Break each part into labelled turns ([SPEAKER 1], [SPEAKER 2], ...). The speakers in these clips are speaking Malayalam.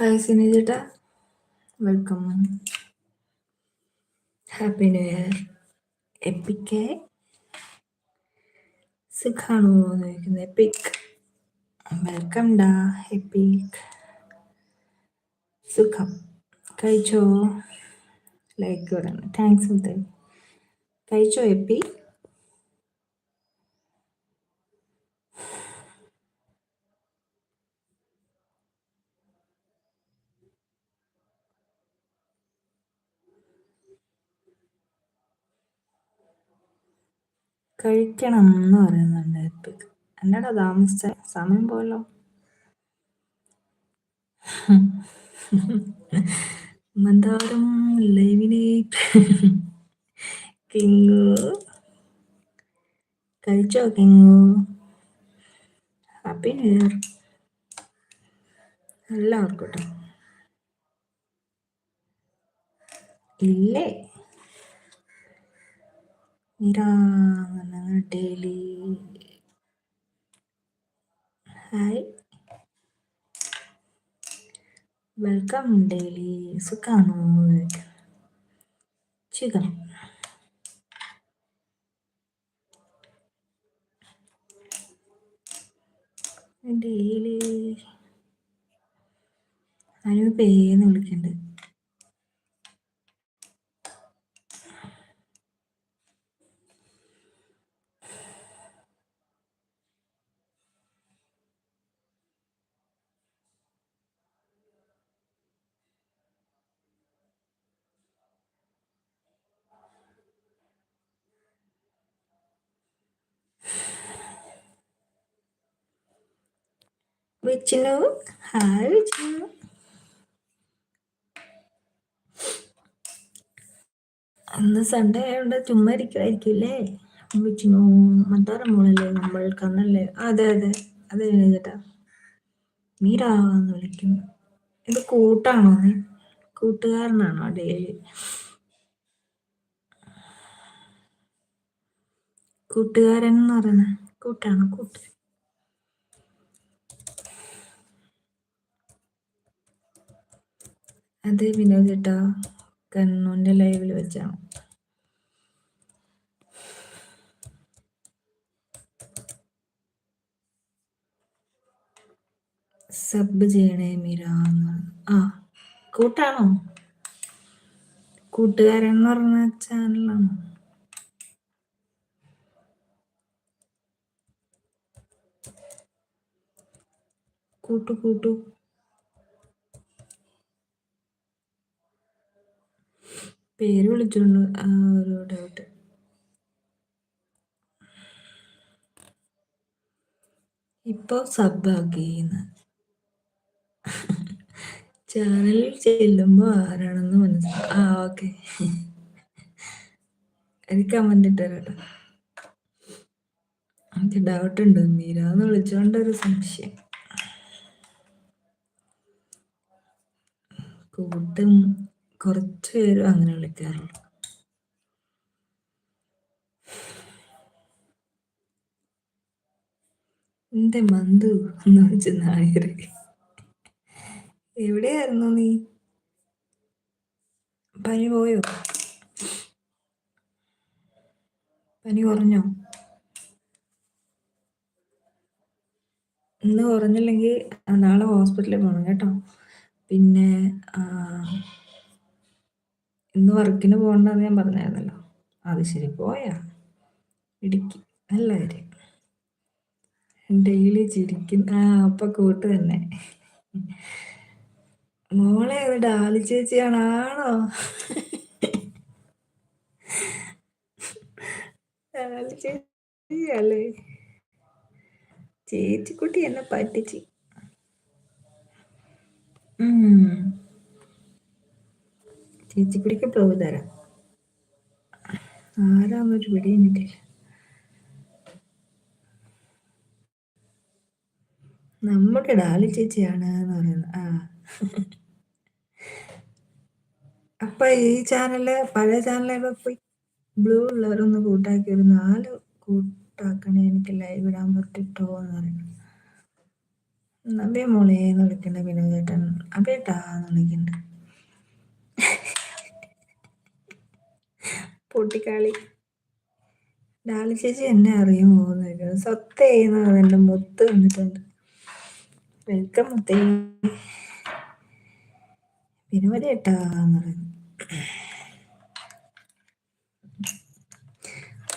[SPEAKER 1] ഹായ് സിനി ചേട്ടാ. Welcome. Happy new year. Epic സുഖാണോ എന്ന് ചോദിക്കുന്നത്. എപ്പിക്. വെൽക്കം ഡാ. എപ്പിക്. സുഖം. കഴിച്ചോ? ലൈക്ക് പറയണം താങ്ക്സ് മുത്തേ കഴിച്ചോ എപ്പി കഴിക്കണം എന്ന് പറയുന്നുണ്ട് എപ്പിക് എന്നടാ താമസിച്ച? സമയം പോയല്ലോ. മന്ദാരം ലൈവിലേക്ക് കിങ്ങു കഴിച്ചോ കിങ്ങു ഹാപ്പി ന്യൂ ഇയർ. എല്ലാവർക്കും ഇല്ലേ? നിരാങ്ങന ഡെയിലി ഹായ് വെൽക്കം ഡെയിലി സുഖാണോ? സുഖം ഡെയിലി അനുപേന്ന് വിളിക്കുന്നുണ്ട് വിച്ചിനു ഹായ് വിച്ചിനു അന്ന് സൺഡേ ആയതുകൊണ്ട് ചുമ്മാ ഇരിക്കുമായിരിക്കില്ലേ വിച്ചിനു മന്ദാര മോളല്ലേ നമ്മൾ കണ്ണല്ലേ? അതെ അതെ. അതെ ചേട്ടാ മീരാന്ന് വിളിക്കും ഇത് കൂട്ടാണോ നീ കൂട്ടുകാരനാണോ ഡെയിലി കൂട്ടുകാരൻ എന്ന് പറയുന്നത്. കൂട്ടാണ്? കൂട്ട്. അത് വിനോദ് ചേട്ടാ കണ്ണൂന്റെ ലൈവിൽ വെച്ചാണ്. സബ് ചെയ്യണേ മീര ആ കൂട്ടാണോ? കൂട്ടുകാരൻ എന്ന് പറഞ്ഞ ചാനലാണ് കൂട്ടു കൂട്ടു. പേര് വിളിച്ചോണ്ട് ആ ഒരു ഡൗട്ട് ഇപ്പൊ സബ്ബാക്കിന്ന് ചാനലിൽ ചെല്ലുമ്പോ ആരാണെന്ന് മനസ്സിലാവും ആ ഓക്കെ എനിക്ക് കമന്റ് എനിക്ക് ഡൗട്ട് ഉണ്ട്. മീരാന്ന് വിളിച്ചോണ്ടൊരു സംശയം. കൂട്ടും കുറച്ച് പേരും അങ്ങനെ വിളിക്കാറുള്ളൂ എന്റെ മന്തു എന്ന് വെച്ച് എവിടെയായിരുന്നു നീ? പനി പോയോ? പനി കുറഞ്ഞോ? ഇന്ന് കുറഞ്ഞില്ലെങ്കിൽ നാളെ ഹോസ്പിറ്റലിൽ പോകണം കേട്ടോ. പിന്നെ ഇന്ന് വർക്കിന് പോകണ്ടെന്ന് ഞാൻ പറഞ്ഞായിരുന്നല്ലോ. അത് ശരി പോയാ. ഇടുക്കി നല്ല കാര്യം. ഡെയിലി ചിരിക്കും. ആ അപ്പൊ കൂട്ട് തന്നെ. മോളെ അത് ഡാലി ചേച്ചിയാണ് ആണോ ഡാലി ചേച്ചി അല്ലേ ചേച്ചിക്കുട്ടി എന്നെ പറ്റിച്ച്. ചേച്ചിക്കുടിക്ക് പ്ലവ് തരാം. ആരാന്നൊരു പിടി എനിക്കില്ല നമ്മുടെ ഡാലി ചേച്ചിയാണ് എന്ന് പറയുന്നത് ആ. അപ്പൊ ഈ ചാനൽ പഴയ ചാനലൊക്കെ പോയി ബ്ലൂ ഉള്ളവരൊന്ന് കൂട്ടാക്കി ഒരു നാല് കൂട്ടാക്കണേ എനിക്ക് ലൈവ് ഇടാൻ പറ്റിട്ടോ എന്ന് പറയുന്നു. നവ്യ മോളെ എന്ന് വിളിക്കണ്ട വിനോദേട്ടൻ അബേട്ടാ വിളിക്കണ്ട പൊട്ടിക്കാളി ഡാലി ചേച്ചി എന്നെ അറിയുമോ എന്ന് ചോദിക്കുന്നത് സത്തേ എന്ന് മുത്ത് വന്നിട്ടുണ്ട്. വെൽക്കം മുത്തേ. ചേട്ടാ എന്ന് പറയുന്നു.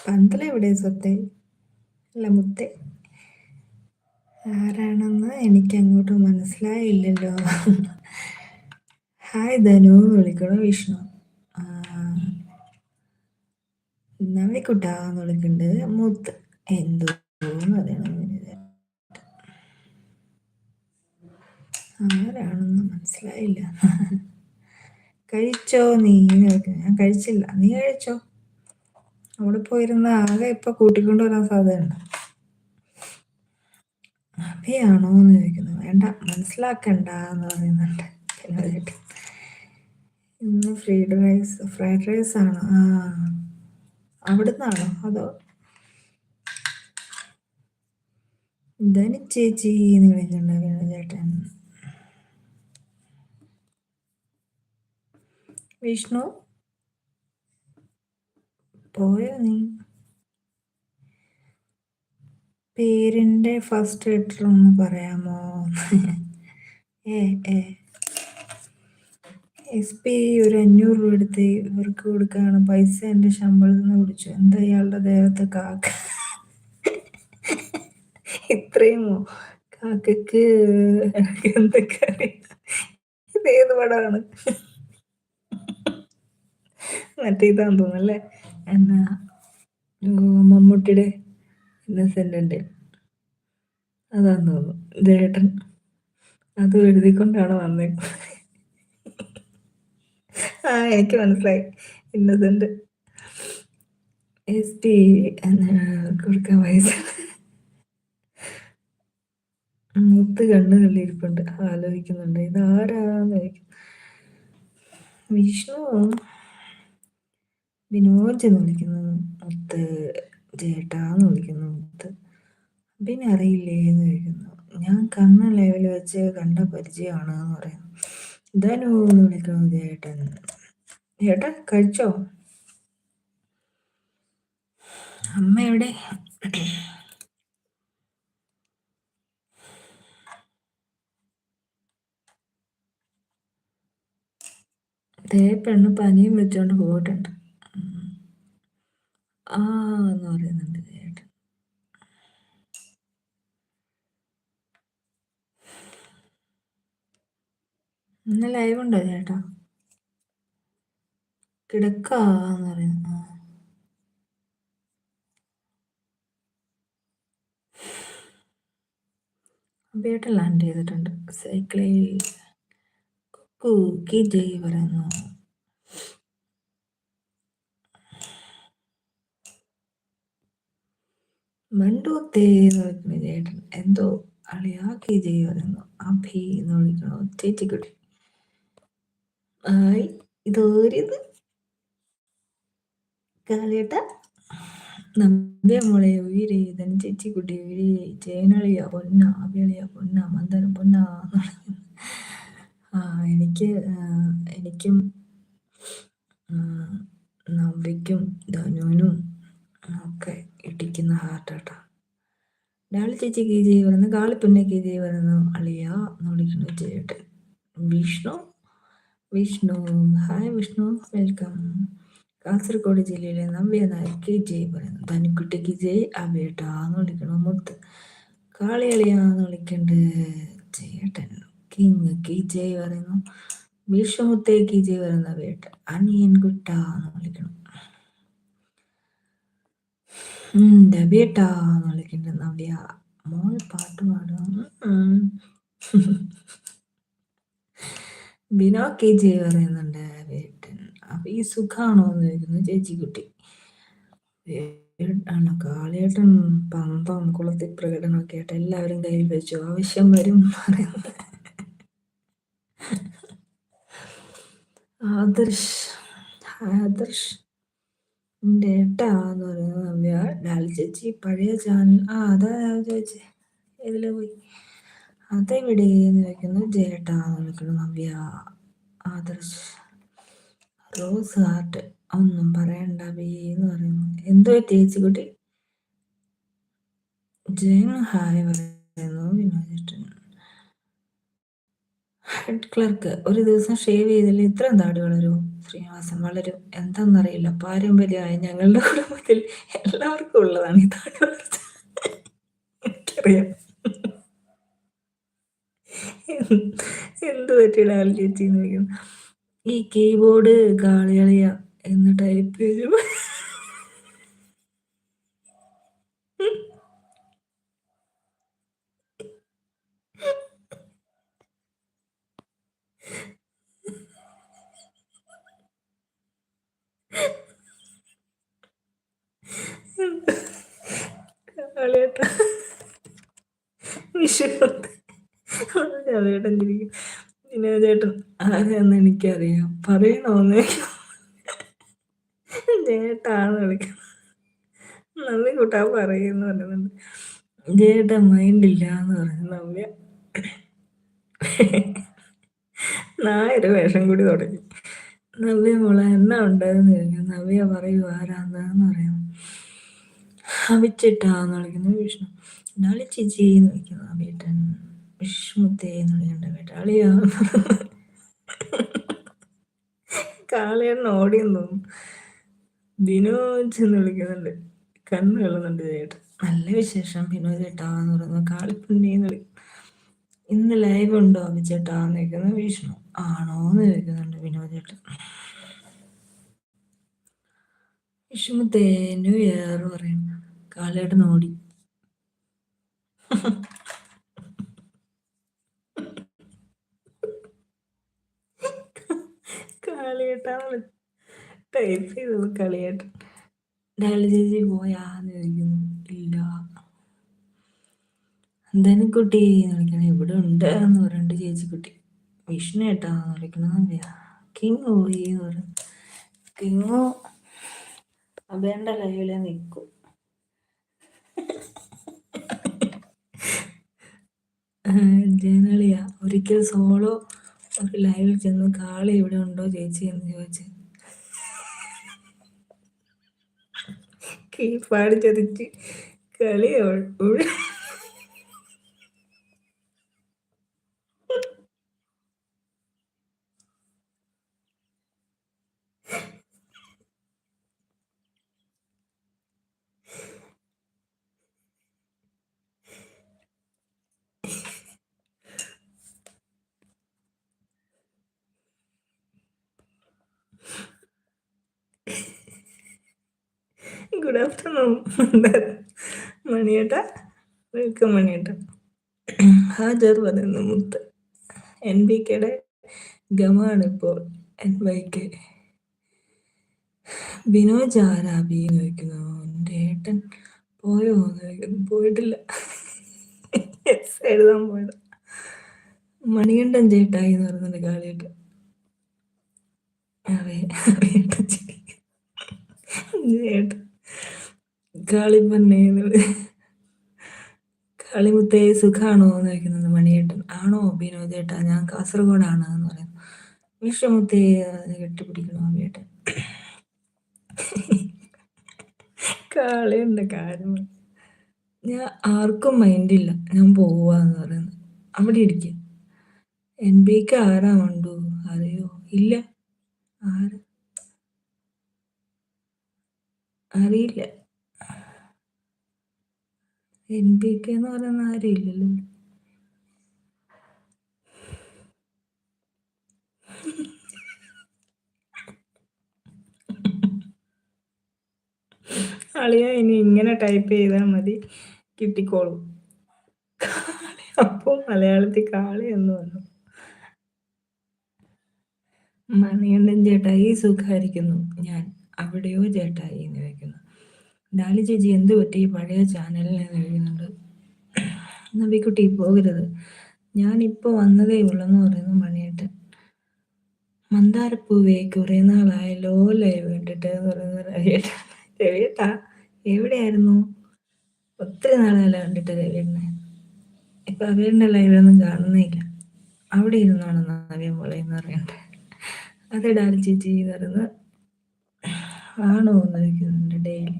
[SPEAKER 1] പന്തലെവിടെ സ്വത്തെ അല്ല മുത്തേ. ആരാണെന്ന് എനിക്ക് അങ്ങോട്ട് മനസ്സിലായില്ലല്ലോ. ഹായ് ധനു വിളിക്കണോ വിഷ്ണു? നവിക്കുട്ടാന്ന് വിളിക്കുന്നുണ്ട് മുത്ത് എന്തോ പറയണം മനസ്സിലായില്ല. കഴിച്ചോ നീ? ഞാൻ കഴിച്ചില്ല. നീ കഴിച്ചോ? അവിടെ പോയിരുന്ന ആകെ ഇപ്പൊ കൂട്ടിക്കൊണ്ട് വരാൻ സാധ്യതയുണ്ട്. അഭിയാണോ എന്ന് ചോദിക്കുന്നു. വേണ്ട മനസ്സിലാക്കണ്ട എന്ന് പറയുന്നുണ്ട്. ഇന്ന് ഫ്രൈഡ് റൈസ് ഫ്രൈഡ് റൈസ് ആണോ ആ. അവിടുന്നാണോ? അതോ? ധനി ചേച്ചി എന്ന് വിളിച്ചിട്ടുണ്ട് ചേട്ടൻ. വിഷ്ണു? പോയോ നീ? പേരിന്റെ ഫസ്റ്റ് ലെറ്റർ ഒന്ന് പറയാമോ? ഏ ഏ. എസ് പി ഒരു അഞ്ഞൂറ് രൂപ എടുത്ത് ഇവർക്ക് കൊടുക്കാണ്. പൈസ എന്റെ ശമ്പളത്തിൽ നിന്ന് കുടിച്ചു എന്താ ഇയാളുടെ ദേഹത്തെ കാക്ക? ഇത്രയുമോ കാക്കക്ക് എന്തൊക്കെ അറിയാം? ഇതേത് പടമാണ്? മറ്റേ ഇതാന്ന് തോന്നുന്നല്ലേ എന്നാ മമ്മൂട്ടിയുടെ ഇന്നസെന്റ് ഉണ്ട്. അതാന്ന് തോന്നുന്നു. ജേട്ടൻ അത് എഴുതിക്കൊണ്ടാണ് വന്നത് ആ എനിക്ക് മനസ്സിലായി. ഇന്നതുണ്ട് എസ് ടി കൊടുക്കാൻ വയസ്സ്. മുത്ത് കണ്ണു കള്ളിയിരിപ്പുണ്ട് ആലോചിക്കുന്നുണ്ട്. ഇതാരാന്ന് ചോദിക്കും. വിഷ്ണു. വിനോജ് എന്ന് വിളിക്കുന്നു. മുത്ത് ചേട്ടാന്ന് വിളിക്കുന്നു. മുത്ത്. പിന്നെ അറിയില്ലേ എന്ന് ചോദിക്കുന്നു. ഞാൻ കണ്ണ ലെവൽ വെച്ച് കണ്ട പരിചയമാണ് എന്ന് പറയുന്നു. ധനു എന്ന് വിളിക്കുന്നു ചേട്ടൻ ചേട്ടാ കഴിച്ചോ? അമ്മ എവിടെ? ദേ പെണ്ണ് പനിയും വെച്ചോണ്ട് പോയിട്ടുണ്ട്. ആ എന്ന് പറയുന്നുണ്ട് ചേട്ടൻ ഇന്ന് ലൈവ് ഉണ്ടോ ചേട്ടാ. കിടക്കാന്ന് പറയുന്നു. അബേട്ടൻ ലാൻഡ് ചെയ്തിട്ടുണ്ട്. സൈക്കിളിൽ കുക്കു കി ജയ് പറയുന്നു. മണ്ടൂത്തേ എന്ന് വിളിക്കുന്നു ചേട്ടൻ. എന്തോ അളിയാക്കി ജയ് പറയുന്നു. അഭി എന്ന് വിളിക്കണോ ചേച്ചിക്കുട്ടി. ആയി. ഇതോരിത്. കാലേട്ട നമ്പ്യ മോളെ ഉയരെ ചേച്ചി ചേച്ചിക്കുട്ടി ഉയരെ ചേനളിയ പൊന്ന അവിളിയ പൊന്ന മന്ദന പൊന്ന. എനിക്ക് എനിക്കും നവ്യയ്ക്കും ധനുവിനും ഒക്കെ ഇടിക്കുന്ന ഹാർട്ടാട്ടാ. ഡാളി ചേച്ചി കീ ചെയ് വരുന്നു കാളിപ്പൊന്നെ കീ വരുന്നു അളിയ എന്ന് ചേട്ടൻ വിഷ്ണു വിഷ്ണു. ഹായ് വിഷ്ണു വെൽക്കം കാസർഗോഡ് ജില്ലയിലെ നവ്യ കെ ജയ് പറയുന്നു. തനിക്കുട്ടിക്ക് ജയ് അബേട്ട വിളിക്കണം മുത്ത്. കാളിയളിയാന്ന് വിളിക്കണ്ട് ജയേട്ടൻ കിങ് കി ജയ് പറയുന്നു. വിഷ്ണുമുത്തേ കി ജയ് പറയുന്ന വേട്ട അനിയൻ കുട്ടാന്ന് വിളിക്കണം. ഡബേട്ടാന്ന് വിളിക്കുന്നുണ്ട് നവ്യ. മോൾ പാട്ട് പാടും. ബിനോ കെ ജെ പറയുന്നുണ്ട് വേട്ടൻ. അപ്പൊ ഈ സുഖാണോ എന്ന് ചോദിക്കുന്നു ചേച്ചിക്കുട്ടി. ആണ് കാളിയേട്ടൻ പമ്പം കുളത്തിൽ പ്രകടനമൊക്കെ ആയിട്ട് എല്ലാവരും കയ്യിൽ വെച്ചു. ആവശ്യം വരും പറയുന്നത് ആദർശ് ആദർശ്. എന്റെ ഏട്ടാന്ന് പറയുന്നത് നവ്യ. ലാൽ ചേച്ചി പഴയ ചാനൽ. ആ അതാ ചേച്ചി ഇതിൽ പോയി? അതെവിടെ എന്ന് വയ്ക്കുന്നു ജേട്ടാ എന്ന് വിളിക്കുന്നു. നവ്യ ആദർശ് റോസ് ഹാർട്ട് ഒന്നും പറയണ്ട എന്ന് പറയുന്നു. എന്തോ ചേച്ചിക്കുട്ടി ജയൻ ഹായ് പറയുന്നു വിനോദേട്ടൻ ഹെഡ് ക്ലർക്ക് ഒരു ദിവസം ഷേവ് ചെയ്തില്ല ഇത്രയും താടി വളരും? ശ്രീനിവാസൻ വളരും? എന്താണെന്നറിയില്ല പാരമ്പര്യമായി ഞങ്ങളുടെ കുടുംബത്തിൽ എല്ലാവർക്കും ഉള്ളതാണ് ഈ താടി വളർച്ച. എനിക്കറിയാം. എന്ത് പറ്റിയില്ല ചേച്ചി എന്ന് ഈ കീബോർഡ് കാളികളിയ എന്ന് ടൈപ്പ് ചെയ്തു. കളിയേട്ടാ. ചിരിക്കും വിനോദേട്ടൻ ആരാന്ന് എനിക്കറിയാം. പറയണോന്ന് ചേട്ടാണ് വിളിക്കുന്നത് നന്ദി കൂട്ടാ പറയുന്നു പറയുന്നുണ്ട് ജേട്ട മൈൻഡില്ല എന്ന് പറഞ്ഞു നവ്യ. നായര് വേഷം കൂടി തുടങ്ങി. നവ്യ മോളെ എന്നാ ഉണ്ടായെന്ന് ചോദിക്കും നവ്യ പറയൂ ആരാന്താന്ന് പറയാം അവിച്ചിട്ടാന്ന് വിളിക്കുന്നു വിഷ്ണു. നാളെ ചേച്ചി എന്ന് വിളിക്കുന്നു അവിട്ടൻ വിഷ്ണുത്തെ എന്ന് വേട്ടാളിയാ കാളിയണ്ണ ഓടിയെന്ന് വിനോജ് എന്ന് വിളിക്കുന്നുണ്ട്. കണ്ണ് കളുന്നുണ്ട് ചേട്ട. നല്ല വിശേഷം വിനോദ് ചേട്ടാന്ന് പറയുന്നു. കാളിപ്പുണ്ണി എന്ന് വിളിക്കും ഇന്ന് ലൈവ് ഉണ്ടോ എന്ന് ചോദിക്കുന്നു. വിഷ്ണു. ആണോ എന്ന് ചോദിക്കുന്നുണ്ട് വിനോദ് ചേട്ടൻ വിഷ്ണു തേനു ഏറെ പറയുന്നു. കാലേട്ടൻ ഓടി. കാളിയേട്ടാണ് ടൈപ്പ് ചെയ്തത് കളിയേട്ടൻ ഡാലി ചേച്ചി പോയാന്ന് ഇല്ല. എന്തായാലും കുട്ടി വിളിക്കണം. ഇവിടെ ഉണ്ട് എന്ന് പറയുന്നുണ്ട് ചേച്ചിക്കുട്ടി. വിഷ്ണു ഏട്ടാന്ന് വിളിക്കണം കിങ് പോയി എന്ന് പറയും കിങ്ങോ അബേണ്ട ലൈവിലെ നിൽക്കും. ജനളിയ ഒരിക്കൽ സോളോ ഒരു ലൈവിൽ ചെന്ന് കാളി ഇവിടെ ഉണ്ടോ ചേച്ചി എന്ന് ചോദിച്ചു. കീപ്പാട് ചതിച്ച്. കളി ഗുഡ് ആഫ്റ്റർനൂൺ മണിയേട്ട വെൽക്കം മണിയേട്ട. ഹാജർ പറയുന്നു മുത്ത്. എൻ ബി കെയുടെ ഗമാണ് ഇപ്പോൾ എൻ വൈ കെ ബിനോജ് ആരാബി എന്ന് ചോദിക്കുന്നു. എന്റെ ഏട്ടൻ പോയോ എന്ന് ചോദിക്കുന്നു. പോയിട്ടില്ല. എസ് എഴുതാൻ പോയത്. മണികണ്ഠൻ ചേട്ടായി എന്ന് പറയുന്നുണ്ട് കാളിയേട്ടൻ. അതെ ചേട്ടൻ കാളിപ്പന്നേന്ന് കാളിമുത്തേ സുഖാണോ എന്ന് ചോദിക്കുന്നത് മണിയേട്ടൻ. ആണോ ബിനോദ് ചേട്ടാ? ഞാൻ കാസർഗോഡാണ് എന്ന് പറയുന്നു. വിശ്വമുത്തേ കെട്ടിപ്പിടിക്കണോ ബേട്ടൻ കാളിയുണ്ട് കാര്യം? ഞാൻ ആർക്കും മൈൻഡില്ല. ഞാൻ പോവാന്ന് പറയുന്നു. അവിടെ ഇരിക്കുക എൻ ബിക്ക് ആരാ ഉണ്ടോ അറിയോ? ഇല്ല. ആര? അറിയില്ല. എൻ പി കെ എന്ന് പറയുന്ന ആരും ഇല്ലല്ലോ അളിയ ഇനി ഇങ്ങനെ ടൈപ്പ് ചെയ്താൽ മതി. കിട്ടിക്കോളും. അപ്പോ മലയാളത്തിൽ കാളി എന്ന് പറഞ്ഞു മണികണ്ഠൻ ചേട്ടായി സുഖായിരിക്കുന്നു. ഞാൻ അവിടെയോ ചേട്ടായി എന്ന് ചോദിക്കുന്നു. ഡാലി ചേച്ചി എന്ത് പറ്റി? പഴയ ചാനലിൽ നിന്ന് എഴുതുന്നുണ്ട്. നബിക്കുട്ടി പോകരുത്. ഞാൻ ഇപ്പോൾ വന്നതേ ഉള്ളെന്ന് പറയുന്നു മണിയേട്ടൻ. മന്ദാരപ്പൂവേ കുറെ നാളായല്ലോ ലൈവ് കണ്ടിട്ട് എന്ന് എവിടെയായിരുന്നു? ഒത്തിരി നാളല്ല കണ്ടിട്ട് രവിയേട്ടനെ. ഇപ്പൊ അവരുടെ ലൈവിലൊന്നും കാണുന്നില്ല അവിടെ ഇരുന്നാണ് നവ്യ മോളെ എന്ന് പറയണ്ടേ അത് ഡാലി ചേച്ചി പറയുന്നത്. ആണോ എന്ന് ചോദിക്കുന്നുണ്ട് ഡെയിലി.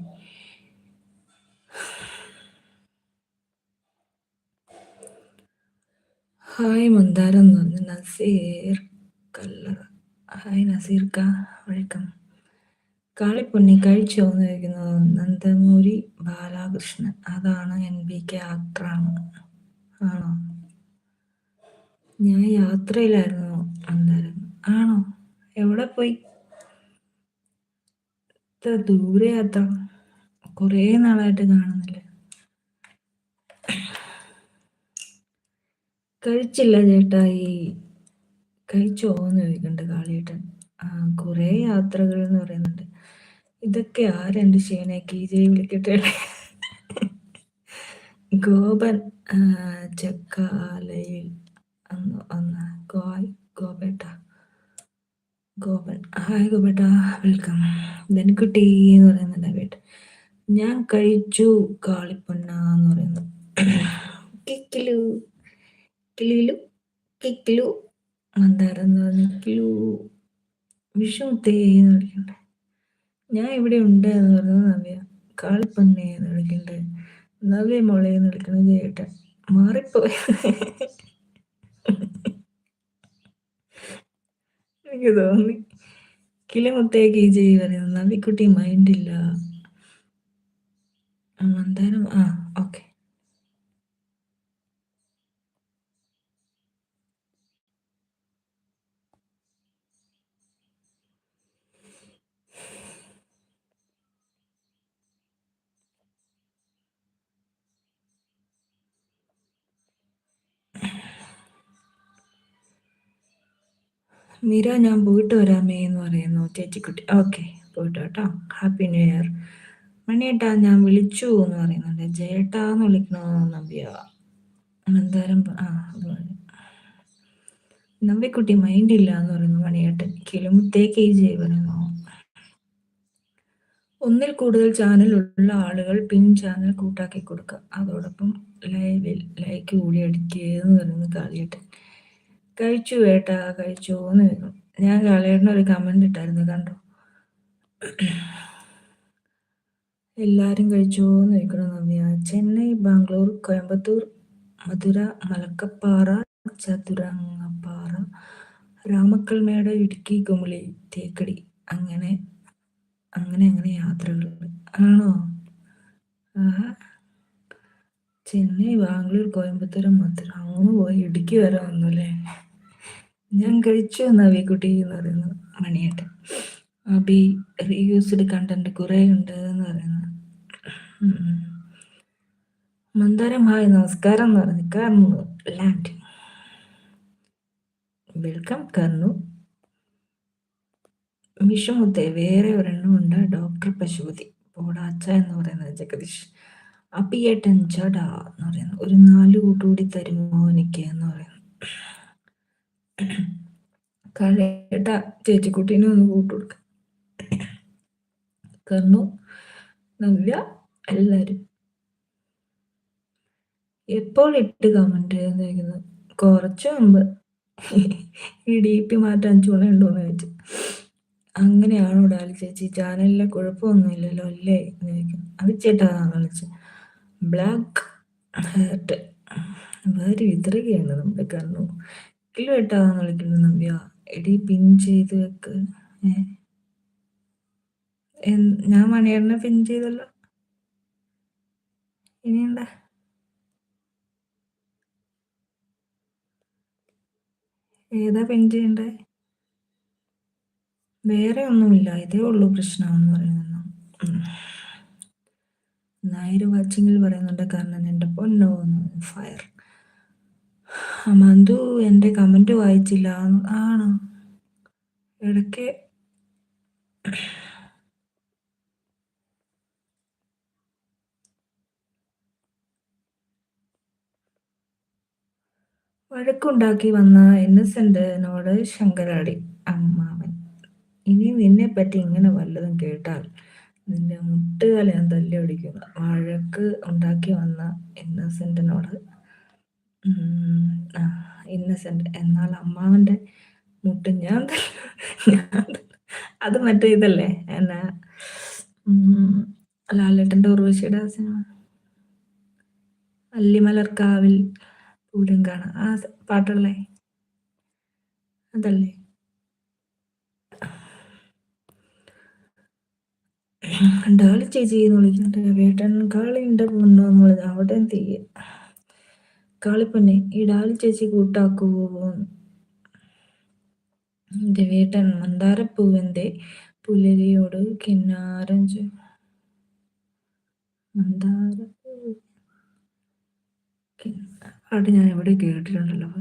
[SPEAKER 1] ഹായ് മന്ദാരം എന്ന് പറഞ്ഞു നസീർ കല്ലറ. ഹായ് നസീർ കാ വഴക്കം. കാളിപ്പൊന്നി കഴിച്ചോ എന്ന് ചോദിക്കുന്നു. നന്ദമൂരി ബാലകൃഷ്ണൻ. അതാണ് എൻ ബി കെ ആക്ടറാണ് ആണോ? ഞാൻ യാത്രയിലായിരുന്നു അന്നേരം. ആണോ? എവിടെ പോയി? ഇത്ര ദൂരെ യാത്ര കുറേ നാളായിട്ട് കാണുന്നില്ല? കഴിച്ചില്ല ഈ കഴിച്ചോ എന്ന് ചോദിക്കണ്ട് കാളിയേട്ടൻ. കുറേ യാത്രകൾ എന്ന് പറയുന്നുണ്ട്. ഇതൊക്കെ ആരെന്റെ കെ ജെ വിളിക്കട്ടെ? ഗോപൻ ചക്കാലയിൽ അന്ന് ഗോയ് ഗോപേട്ട. ഗോപൻ ഹായ് ഗോപേട്ട വെൽക്കം. ധനുക്കുട്ടി എന്ന് പറയുന്നുണ്ട് കേട്ട ഞാൻ കഴിച്ചു കാളിപ്പണ്ണ എന്ന് പറയുന്നു. കിക്കിലു. കിളിയിലു കിക്ലു മന്ദാരം എന്ന് പറഞ്ഞു കിലു വിഷുമുത്തേ എന്ന് വിളിക്കണ്ടേ ഞാൻ ഇവിടെ ഉണ്ട് എന്ന് പറയുന്നത് നവ്യ. കാളിപ്പന്നെ എന്ന് വിളിക്കണ്ടേ നവ്യ മോളെ എന്ന് വിളിക്കണത് ചേട്ടൻ മാറിപ്പോയി. എനിക്ക് തോന്നി. കിളിമുത്തേക്ക് ഈ പറയുന്നത് നവിക്കുട്ടി മൈൻഡില്ല മന്ദാരം ആ ഓക്കെ മീര ഞാൻ പോയിട്ട് വരാമേ എന്ന് പറയുന്നു ചേച്ചിക്കുട്ടി. ഓക്കെ പോയിട്ട് കേട്ടോ ഹാപ്പി ന്യൂ ഇയർ മണിയേട്ടാ ഞാൻ വിളിച്ചു എന്ന് പറയുന്നുണ്ട്. ജയേട്ടാ എന്ന് വിളിക്കണോ നവ്യ? എന്തായാലും ആ നവ്യക്കുട്ടി മൈൻഡ് ഇല്ല എന്ന് പറയുന്നു മണിയേട്ടൻ. കിലുമുത്തേക്ക് ജയ് പറയുന്നു. ഒന്നിൽ കൂടുതൽ ചാനൽ ഉള്ള ആളുകൾ പിൻ ചാനൽ കൂട്ടാക്കി കൊടുക്കുക അതോടൊപ്പം ലൈവിൽ ലൈക്ക് കൂടി അടിക്കുക എന്ന് പറയുന്നു കാളിയേട്ടൻ. കഴിച്ചു ഏട്ടാ കഴിച്ചു എന്ന് ഞാൻ കാളേട്ടന് ഒരു കമന്റ് ഇട്ടായിരുന്നു കണ്ടോ? എല്ലാരും കഴിച്ചോ എന്ന് ചോദിക്കണം നവ്യ. ചെന്നൈ ബാംഗ്ലൂർ കോയമ്പത്തൂർ മധുര മലക്കപ്പാറ ചതുരങ്ങപ്പാറ രാമക്കൽമേട് ഇടുക്കി കുമളി തേക്കടി അങ്ങനെ അങ്ങനെ അങ്ങനെ യാത്രകൾ. ആണോ? ആഹാ. ചെന്നൈ ബാംഗ്ലൂർ കോയമ്പത്തൂർ മധുര. അങ്ങ് പോയി ഇടുക്കി വരെ വന്നു ഞാൻ കഴിച്ചു നവിക്കുട്ടി എന്ന് പറയുന്നു മണിയേട്ടൻ അബി റീയൂസ്ഡ് കണ്ടന്റ് കുറെ ഉണ്ട് എന്ന് പറയുന്നു. മന്ദാരം ഹായ് നമസ്കാരം എന്ന് പറഞ്ഞു കർണു ലാൻഡ് വെൽക്കം കർണു വിഷമുത്തെ വേറെ ഒരെണ്ണം ഉണ്ട്. ഡോക്ടർ പശുപതി പോടാച്ച എന്ന് പറയുന്നത് ജഗദീഷ്. അപ്പിയേട്ടൻ ചട എന്ന് പറയുന്നു. ഒരു നാല് കൂട്ടുകൂടി തരുമോ എനിക്ക് എന്ന് പറയുന്നു. കളേട്ട ചേച്ചിക്കുട്ടീനെ ഒന്ന് കൂട്ടുകൊടുക്ക കന്നു നവ്യ എല്ലാരും. എപ്പോൾ ഇട്ട് കമന്റ് ചോദിക്കുന്നു? കുറച്ചു മുമ്പ്. ഈ ഡി പി മാറ്റാൻ ചുണയുണ്ടോന്ന് ചോദിച്ചു. അങ്ങനെയാണോ ഡാലി ചേച്ചി? ചാനലിലെ കുഴപ്പമൊന്നുമില്ലല്ലോ അല്ലേ? എന്ന് ചോദിക്കും വിളിച്ചു ബ്ലാക്ക് ഹേർട്ട് വേറെ വിതറുകയാണ് നമ്മുടെ കണ്ണു. കിലോ എട്ടാന്ന് വിളിക്കുന്നു നമ്പ്യ എടി പിൻ ചെയ്ത് വെക്ക്. ഞാൻ മണിയറിനെ പിൻ ചെയ്തല്ലോ. ഇനിയുണ്ട ഏതാ പിൻ ചെയ്യണ്ടേ? വേറെ ഒന്നുമില്ല. ഇതേ ഉള്ളൂ പ്രശ്നമെന്ന് പറയുന്നു നായര് വാച്ചിങ്ങിൽ പറയുന്നുണ്ട് കാരണം എന്റെ പൊന്നോ ഫയർ. മന്തു എന്റെ കമന്റ് വായിച്ചില്ല. ആണോ. ഇടയ്ക്ക് വഴക്കുണ്ടാക്കി വന്ന ഇന്നസെന്റിനോട് ശങ്കരാടി അമ്മാവൻ ഇനി നിന്നെ പറ്റി ഇങ്ങനെ വല്ലതും കേട്ടാൽ നിന്റെ മുട്ടുകാല ഞാൻ തല്ലി അടിക്കുന്നു വഴക്ക് ഉണ്ടാക്കി വന്ന ഇന്നസെന്റിനോട് ഇന്നസെന്റ് എന്നാൽ അമ്മാവന്റെ മുട്ട് ഞാൻ അത് മറ്റേ ഇതല്ലേ? എന്നാ ഉം, ലാലേട്ടന്റെ ഉർവശിയുടെ സിനിമ അല്ലിമലർക്കാവിൽ പൂരം കാണാം ആ പാട്ടല്ലേ അതല്ലേ? ഡാളി ചേച്ചി എന്ന് വിളിക്കുന്നുണ്ട്. വേട്ടൻ കാളിന്റെ പൊണ്ണു എന്ന് വിളിച്ചു അവിടെ എന്ത് കാളിപ്പൊന്നെ ഈ ഇടാൽ ചേച്ചി കൂട്ടാക്കുവോ? എന്റെ വേട്ടൻ മന്ദാരപ്പൂവെന്റെ പുലരിയോട് കിന്നാരം ചൊ- മന്ദാരപ്പൂ പാട്ട് ഞാൻ എവിടെ കേട്ടിട്ടുണ്ടല്ലോ.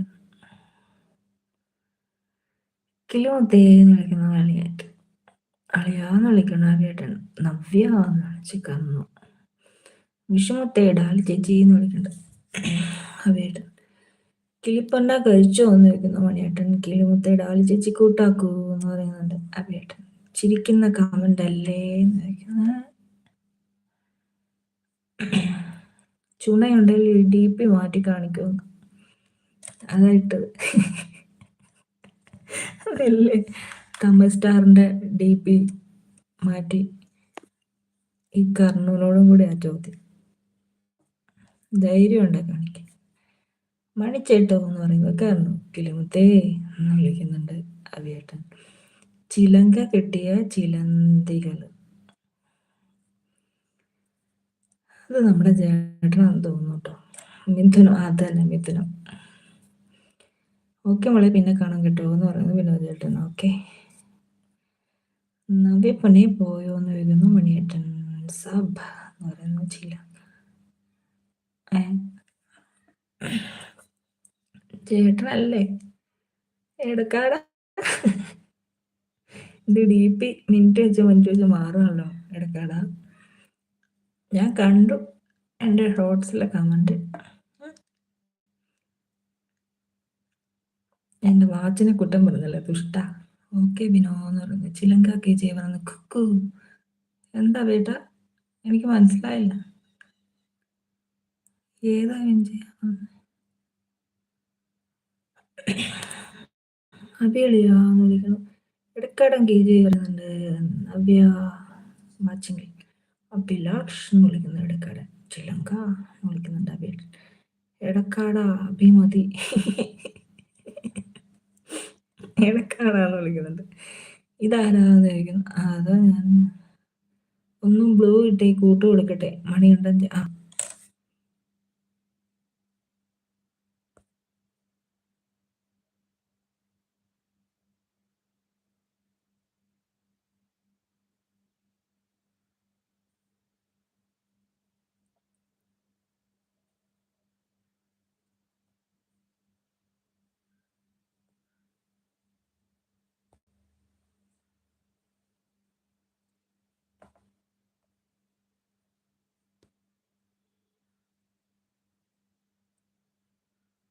[SPEAKER 1] കിലോ തേന്ന് വിളിക്കുന്ന കളിയായിട്ട്. അളിയാന്ന് വിളിക്കണ കേട്ടൻ നവ്യ എന്ന് വിളിച്ച് കന്നു. വിഷമത്തെ ഡാലി ചേച്ചി എന്ന് വിളിക്കണ്ട. അവേട്ടൻ കിളിപ്പണ്ട കഴിച്ചോ എന്ന് ചോദിക്കുന്നു മണിയേട്ടൻ. കിളിമുത്തയുടെ ഡാലി ചേച്ചി കൂട്ടാക്കൂ എന്ന് പറയുന്നുണ്ട്. അഭിയേട്ടൻ ചിരിക്കുന്ന കമന്റ് അല്ലേ എന്ന് ചോദിക്കുന്നത് ചുണയുണ്ടെങ്കിൽ ഡി പി മാറ്റി കാണിക്കൂ. അതായിട്ട് അതല്ലേ? തമിഴ് സ്റ്റാറിന്റെ ഡി പി മാറ്റി ഈ കർണൂലോടും കൂടി ആ ചോദ്യം. ധൈര്യം ഉണ്ടാക്കാണിക്ക മണിച്ചേട്ടോ എന്ന് പറയുന്നത് കർണു കിലുമുത്തേ എന്ന് വിളിക്കുന്നുണ്ട് അവിയേട്ടൻ. ചിലങ്ക കെട്ടിയ ചിലന്തികൾ. അത് നമ്മുടെ ചേട്ടനാണെന്ന് തോന്നുന്നു കേട്ടോ. മിഥുനം അത് തന്നെ മിഥുനം. ഓക്കെ മോളെ പിന്നെ കാണാൻ കേട്ടോ എന്ന് പറയുന്നത് വിനോദ് ചേട്ടൻ ഓക്കെ. നവ്യപ്പനെ പോയോ എന്ന് ചോദിക്കുന്നു മണിയേട്ടൻ. സബ് എന്ന് പറയുന്നു ചില ഏ? ചേട്ടനല്ലേ എടുക്കാട. ഇത് ഡി പി മിനിറ്റ് വെച്ച് മിനിറ്റ് വെച്ച് മാറുമല്ലോ എടുക്കാടാ. ഞാൻ കണ്ടു. എന്റെ ഷോർട്സിലെ കമന്റ് എന്റെ വാച്ചിനെ കുറ്റം പറഞ്ഞല്ലേ? ദുഷ്ട. ഓക്കെ ബിനോ എന്ന് പറഞ്ഞു. ചിലങ്ക കെ ജെ പറഞ്ഞു. കുക്കു. എന്താ ബേട്ട? എനിക്ക് മനസ്സിലായില്ല. ഏതാ വിഞ്ചി അബിയളിയാ എന്ന് വിളിക്കണം ഇടക്കടം കെ ജെ വരുന്നുണ്ട് അബിയ വാച്ചിങ് അഭിലാഷ് എന്ന് വിളിക്കുന്നു ഇടക്കാടൻ ചിലങ്ക എന്ന് വിളിക്കുന്നുണ്ട് അബിയ എടക്കാട അഭിമതി. എടക്കാടാന്ന് വിളിക്കുന്നുണ്ട്. ഇതാരാന്ന് ചോദിക്കുന്നു. അതാ ഞാൻ. ഒന്നും ബ്ലൂ ഇട്ടേ കൂട്ട് കൊടുക്കട്ടെ. മണിയുണ്ടെങ്കിൽ ആ.